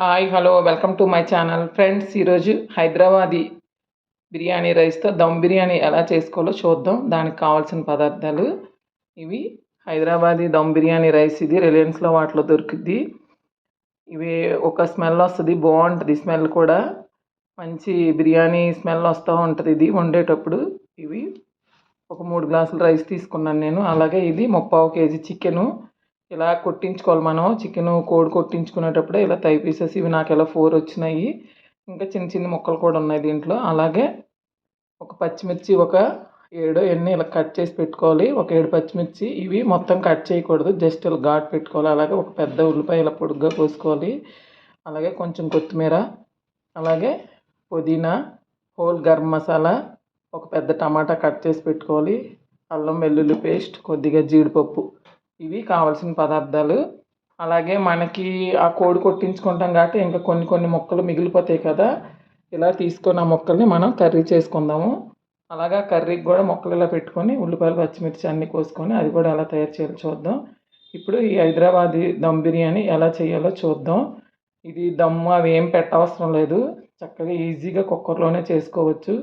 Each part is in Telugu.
Hi hello welcome to my channel. Friends ఈరోజు హైదరాబాదీ బిర్యానీ రైస్తో దమ్ బిర్యానీ ఎలా చేసుకోవాలో చూద్దాం. దానికి కావాల్సిన పదార్థాలు ఇవి. హైదరాబాదీ దమ్ బిర్యానీ రైస్ ఇది రిలయన్స్లో వాటిలో దొరుకుద్ది. ఇవి ఒక స్మెల్ వస్తుంది బాగుంటుంది. స్మెల్ కూడా మంచి బిర్యానీ స్మెల్ వస్తూ ఉంటుంది ఇది వండేటప్పుడు. ఇవి ఒక మూడు గ్లాసులు రైస్ తీసుకున్నాను నేను. అలాగే ఇది ముప్పావు కేజీ చికెను. ఇలా కొట్టించుకోవాలి మనం. చికెన్ కోడి కొట్టించుకునేటప్పుడే ఇలా తై పీసెస్ ఇవి నాకు ఇలా ఫోర్ వచ్చినాయి. ఇంకా చిన్న చిన్న ముక్కలు కూడా ఉన్నాయి దీంట్లో. అలాగే ఒక పచ్చిమిర్చి ఒక ఏడు ఎన్ని ఇలా కట్ చేసి పెట్టుకోవాలి. ఒక ఏడు పచ్చిమిర్చి ఇవి మొత్తం కట్ చేయకూడదు. జస్ట్ ఇలా ఘాట్ పెట్టుకోవాలి. అలాగే ఒక పెద్ద ఉల్లిపాయ ఇలా పొడుగ్గా కోసుకోవాలి. అలాగే కొంచెం కొత్తిమీర. అలాగే పుదీనా హోల్ గరం మసాలా ఒక పెద్ద టమాటా కట్ చేసి పెట్టుకోవాలి. అల్లం వెల్లుల్లి పేస్ట్ కొద్దిగా జీడిపప్పు. ఇవి కావాల్సిన పదార్థాలు. అలాగే మనకి ఆ కోడి కొట్టించుకుంటాం కాబట్టి ఇంకా కొన్ని కొన్ని మొక్కలు మిగిలిపోతాయి కదా. ఇలా తీసుకొని ఆ మొక్కల్ని మనం కర్రీ చేసుకుందాము. అలాగా కర్రీకి కూడా మొక్కలు ఇలా పెట్టుకొని ఉల్లిపాయలు పచ్చిమిర్చి అన్నీ కోసుకొని అది కూడా ఎలా తయారు చేయాలో చూద్దాం. ఇప్పుడు ఈ హైదరాబాదీ దమ్ బిర్యానీ ఎలా చేయాలో చూద్దాం. ఇది దమ్ము అవి ఏం పెట్టవసరం లేదు. చక్కగా ఈజీగా కుక్కర్లోనే చేసుకోవచ్చు.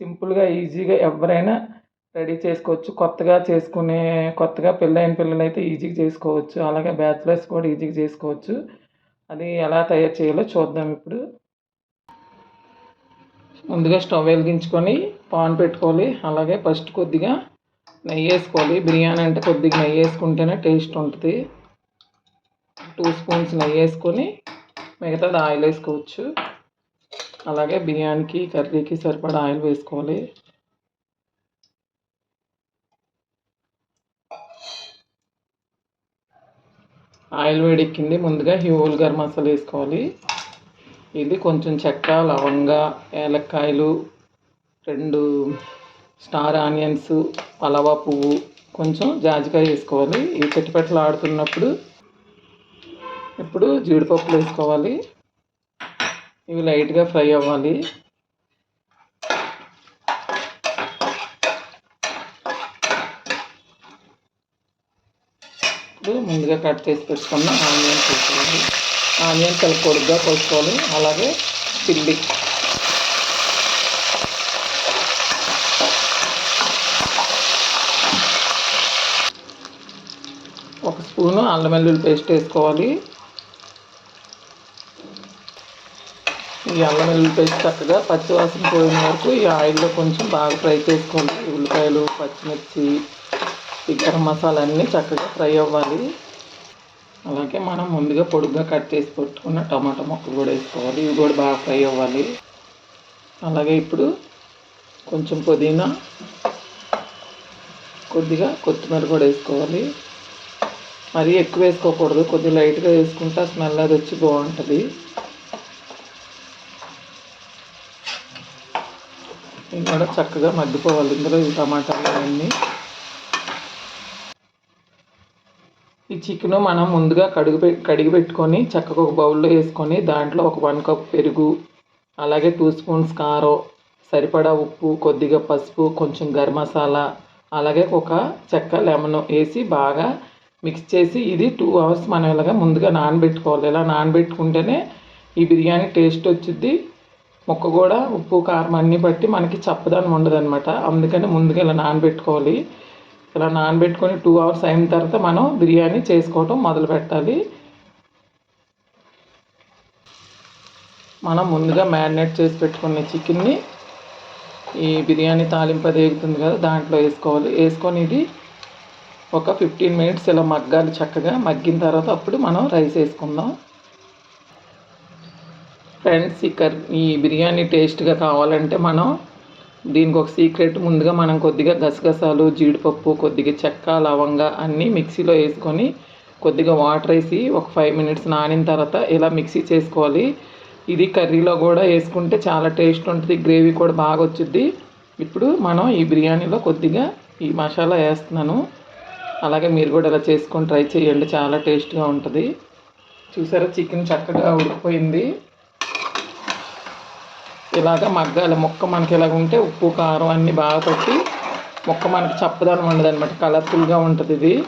సింపుల్గా ఈజీగా ఎవరైనా రెడీ చేసుకోవచ్చు. కొత్తగా చేసుకునే కొత్తగా పెళ్ళైన పిల్లలు అయితే ఈజీగా చేసుకోవచ్చు. అలాగే బ్యాచిలర్స్ కూడా ఈజీగా చేసుకోవచ్చు. అది ఎలా తయారు చేయాలో చూద్దాం ఇప్పుడు. ముందుగా స్టవ్ వెలిగించుకొని పాన్ పెట్టుకోవాలి. అలాగే ఫస్ట్ కొద్దిగా నెయ్యి వేసుకోవాలి. బిర్యానీ అంటే కొద్దిగా నెయ్యి వేసుకుంటేనే టేస్ట్ ఉంటుంది. టూ స్పూన్స్ నెయ్యి వేసుకొని మిగతాది ఆయిల్ వేసుకోవచ్చు. అలాగే బిర్యానీకి కర్రీకి సరిపడా ఆయిల్ వేసుకోవాలి. ఆయిల్ వేడెక్కింది ముందుగా హ్యూల్ గరం మసాలా వేసుకోవాలి. ఇది కొంచెం చెక్క లవంగ ఏలక్కాయలు రెండు స్టార్ ఆనియన్స్ పలవా పువ్వు కొంచెం జాజికాయ వేసుకోవాలి. ఈ పెట్టుపెట్టలు ఆడుతున్నప్పుడు ఇప్పుడు జీడిపప్పులు వేసుకోవాలి. ఇవి లైట్గా ఫ్రై అవ్వాలి. ఇప్పుడు ముందుగా కట్ చేసి పెట్టుకున్న ఆనియన్ తీసుకోవాలి. ఆనియన్ చాలా పొడుగ్గా కోసుకోవాలి అలాగే పిల్లి ఒక స్పూను అల్లం వెల్లుల్లి పేస్ట్ వేసుకోవాలి. ఈ అల్లం వెల్లుల్లి పేస్ట్ చక్కగా పచ్చివాసన పోయిన వరకు ఈ ఆయిల్లో కొంచెం బాగా ఫ్రై చేసుకోవాలి. ఉల్లిపాయలు పచ్చిమిర్చి ఈ గరం మసాలా అన్నీ చక్కగా ఫ్రై అవ్వాలి. అలాగే మనం ముందుగా పొడుగ్గా కట్ చేసి పెట్టుకున్న టమాటా ముక్కలు కూడా వేసుకోవాలి. ఇవి కూడా బాగా ఫ్రై అవ్వాలి. అలాగే ఇప్పుడు కొంచెం పుదీనా కొద్దిగా కొత్తిమీర కూడా వేసుకోవాలి. మరీ ఎక్కువ వేసుకోకూడదు. కొద్దిగా లైట్గా వేసుకుంటే స్మెల్ అది వచ్చి బాగుంటుంది. ఇది కూడా చక్కగా మగ్గిపోవాలి. ఇందులో ఈ టమాటాలు అన్నీ చికెన్ మనం ముందుగా కడుగు కడిగి పెట్టుకొని చక్కగా ఒక బౌల్లో వేసుకొని దాంట్లో ఒక వన్ కప్ పెరుగు అలాగే టూ స్పూన్స్ కారం సరిపడా ఉప్పు కొద్దిగా పసుపు కొంచెం గరం మసాలా అలాగే ఒక చెక్క లెమన్ వేసి బాగా మిక్స్ చేసి ఇది టూ అవర్స్ మనం ఇలాగా ముందుగా నానబెట్టుకోవాలి. ఇలా నానబెట్టుకుంటేనే ఈ బిర్యానీ టేస్ట్ వచ్చింది ముక్క కూడా ఉప్పు కారం అన్నీ బట్టి మనకి చప్పదనం ఉండదు అందుకని ముందుగా ఇలా నానబెట్టుకోవాలి. ఇలా నానబెట్టుకొని టూ అవర్స్ అయిన తర్వాత మనం బిర్యానీ చేసుకోవటం మొదలు పెట్టాలి. మనం ముందుగా మ్యారినేట్ చేసి పెట్టుకున్న చికెన్ని ఈ బిర్యానీ తాలింపు అది ఎగుతుంది కదా దాంట్లో వేసుకోవాలి. వేసుకొని ఇది ఒక ఫిఫ్టీన్ మినిట్స్ ఇలా మగ్గాలి చక్కగా. మగ్గిన తర్వాత అప్పుడు మనం రైస్ వేసుకుందాం. ఫ్రెండ్స్ ఈ ఈ బిర్యానీ టేస్ట్గా కావాలంటే మనం దీనికి ఒక సీక్రెట్ ముందుగా మనం కొద్దిగా గసగసాలు జీడిపప్పు కొద్దిగా చెక్క లవంగా అన్నీ మిక్సీలో వేసుకొని కొద్దిగా వాటర్ వేసి ఒక ఫైవ్ మినిట్స్ నానిన తర్వాత ఇలా మిక్సీ చేసుకోవాలి. ఇది కర్రీలో కూడా వేసుకుంటే చాలా టేస్ట్ ఉంటుంది గ్రేవీ కూడా బాగా వచ్చింది ఇప్పుడు మనం ఈ బిర్యానీలో కొద్దిగా ఈ మసాలా వేస్తున్నాను. అలాగే మీరు కూడా ఇలా చేసుకొని ట్రై చేయండి చాలా టేస్ట్గా ఉంటుంది. చూసారా చికెన్ చక్కగా ఉడికిపోయింది. ఇలాగ మగ్గాలి మొక్క మనకి ఇలాగ ఉంటే ఉప్పు కారం అన్నీ బాగా కొట్టి మొక్క మనకి చప్పదనం ఉండదు అనమాట కలర్ఫుల్గా ఉంటుంది ఇది.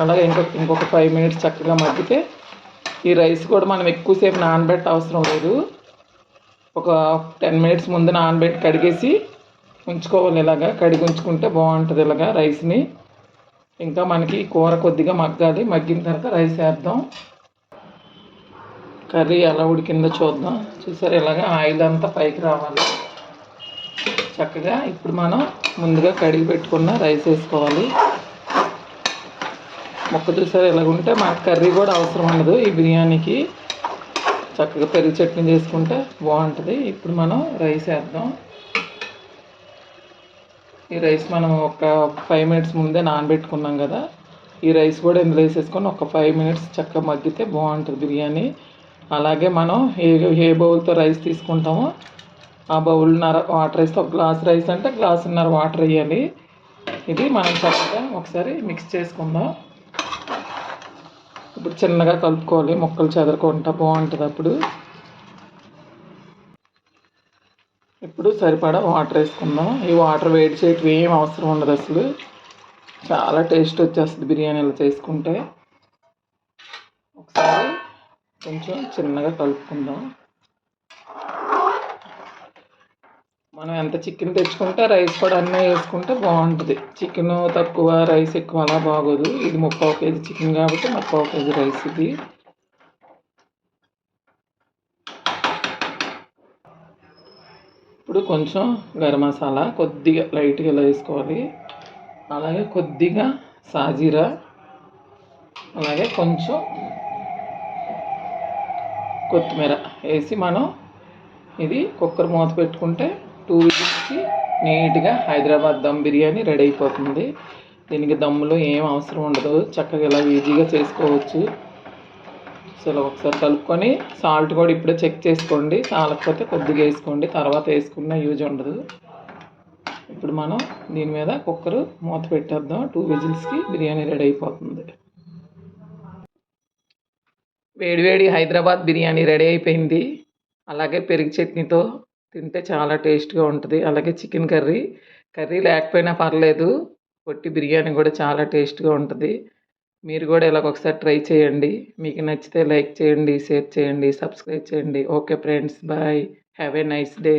అలాగే ఇంకొక ఇంకొక ఫైవ్ మినిట్స్ చక్కగా మగ్గితే ఈ రైస్ కూడా మనం ఎక్కువసేపు నానబెట్ట అవసరం లేదు. ఒక టెన్ మినిట్స్ ముందు నానబెట్టి కడిగేసి ఉంచుకోవాలి. ఇలాగా కడిగి ఉంచుకుంటే బాగుంటుంది ఇలాగా రైస్ని ఇంకా మనకి కూర కొద్దిగా మగ్గాలి. మగ్గిన తర్వాత రైస్ వేద్దాం. కర్రీ ఎలా ఉడికిందో చూద్దాం. చూసారు? ఇలాగా ఆయిల్ అంతా పైకి రావాలి. చక్కగా ఇప్పుడు మనం ముందుగా కడిగి పెట్టుకున్న రైస్ వేసుకోవాలి. మొక్క చూసారు? ఇలాగుంటే మాకు కర్రీ కూడా అవసరం ఉండదు. ఈ బిర్యానీకి చక్కగా పెరుగు చట్నీ చేసుకుంటే బాగుంటుంది. ఇప్పుడు మనం రైస్ వేద్దాం. ఈ రైస్ మనం ఒక ఫైవ్ మినిట్స్ ముందే నానబెట్టుకున్నాం కదా. ఈ రైస్ కూడా ఇందులో వేసేసుకొని ఒక ఫైవ్ మినిట్స్ చక్కగా మగ్గితే బాగుంటుంది బిర్యానీ. అలాగే మనం ఏ ఏ బౌల్తో రైస్ తీసుకుంటామో ఆ బౌల్నర వాటర్ వేస్తే ఒక గ్లాస్ రైస్ అంటే గ్లాసున్నర వాటర్ వేయాలి. ఇది మనం చక్కగా ఒకసారి మిక్స్ చేసుకుందాం. ఇప్పుడు చిన్నగా కలుపుకోవాలి. ముక్కలు చెదరకుండా బాగుంటుంది అప్పుడు. ఇప్పుడు సరిపడా వాటర్ వేసుకుందాం. ఈ వాటర్ వేడి చేయటం ఏం అవసరం ఉండదు అసలు. చాలా టేస్ట్ వచ్చేస్తుంది బిర్యానీలు చేసుకుంటే. ఒకసారి కొంచెం చిన్నగా కలుపుకుందాం. మనం ఎంత చికెన్ తెచ్చుకుంటే రైస్ కూడా అన్నీ వేసుకుంటే బాగుంటుంది. చికెన్ తక్కువ రైస్ ఎక్కువ అలా బాగోదు. ఇది ముప్పావు కేజీ చికెన్ కాబట్టి ముప్పావు కేజీ రైస్ ఇది. ఇప్పుడు కొంచెం గరం మసాలా కొద్దిగా లైట్గా ఇలా వేసుకోవాలి. అలాగే కొద్దిగా సాజీరా. అలాగే కొంచెం కొత్తిమీర వేసి మనం ఇది కుక్కర్ మూత పెట్టుకుంటే టూ విజిల్స్కి నీట్గా హైదరాబాద్ దమ్ బిర్యానీ రెడీ అయిపోతుంది. దీనికి దమ్ములో ఏం అవసరం ఉండదు. చక్కగా ఇలా ఈజీగా చేసుకోవచ్చు. అసలు ఒకసారి కలుపుకొని సాల్ట్ కూడా ఇప్పుడే చెక్ చేసుకోండి. చాలకపోతే కొద్దిగా వేసుకోండి. తర్వాత వేసుకున్న యూజ్ ఉండదు. ఇప్పుడు మనం దీని మీద కుక్కర్ మూత పెట్టేద్దాం. టూ విజిల్స్కి బిర్యానీ రెడీ అయిపోతుంది. వేడివేడి హైదరాబాద్ బిర్యానీ రెడీ అయిపోయింది. అలాగే పెరుగు చట్నీతో తింటే చాలా టేస్ట్గా ఉంటుంది. అలాగే చికెన్ కర్రీ కర్రీ లేకపోయినా పర్లేదు పొట్టి బిర్యానీ కూడా చాలా టేస్ట్గా ఉంటుంది. మీరు కూడా ఇలాగ ఒకసారి ట్రై చేయండి. మీకు నచ్చితే లైక్ చేయండి షేర్ చేయండి సబ్స్క్రైబ్ చేయండి. Okay friends bye. Have a nice day.